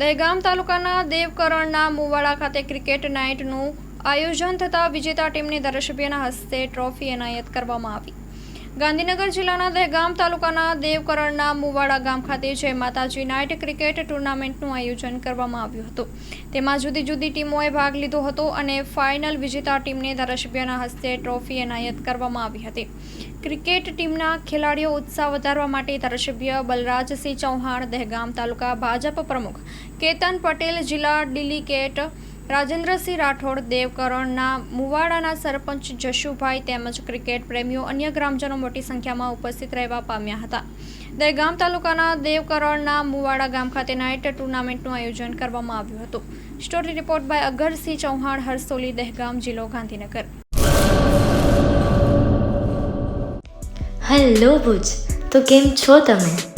દહેગામ તાલુકાના દેવકરણના મુવાડા ખાતે ક્રિકેટ નાઇટનું આયોજન થતાં વિજેતા ટીમની ધારાસભ્યના હસ્તે ટ્રોફી એનાયત કરવામાં આવી. ગાંધીનગર જિલ્લાના દહેગામ તાલુકાના દેવકરણના મુવાડા ગામ ખાતે જય માતાજી નાઇટ ક્રિકેટ ટુર્નામેન્ટનું આયોજન કરવામાં આવ્યું હતું. તેમાં જુદી જુદી ટીમોએ ભાગ લીધો હતો અને ફાઇનલ વિજેતા ટીમને ધારાસભ્યના હસ્તે ટ્રોફી એનાયત કરવામાં આવી હતી. ક્રિકેટ ટીમના ખેલાડીઓ ઉત્સાહ વધારવા માટે ધારાસભ્ય બલરાજસિંહ ચૌહાણ દહેગામ તાલુકા ભાજપ પ્રમુખ કેતન પટેલ જિલ્લા ડેલિગેટ રાજેન્દ્રસિંહ રાઠોડ, દેવકરણના મુવાડાના સરપંચ જશુભાઈ તેમજ ક્રિકેટ પ્રેમીઓ અન્ય ગ્રામજનો મોટી સંખ્યામાં ઉપસ્થિત રહેવા પામ્યા હતા. દહેગામ તાલુકાના દેવકરણના મુવાડા ગામ ખાતે નાઇટ ટુર્નામેન્ટનું આયોજન કરવામાં આવ્યું હતું. Story report by Agarsinh Chauhan, Harsoli, Dehgam, જિલ્લો ગાંધીનગર. હેલો ભુજ, તો કેમ છો તમે?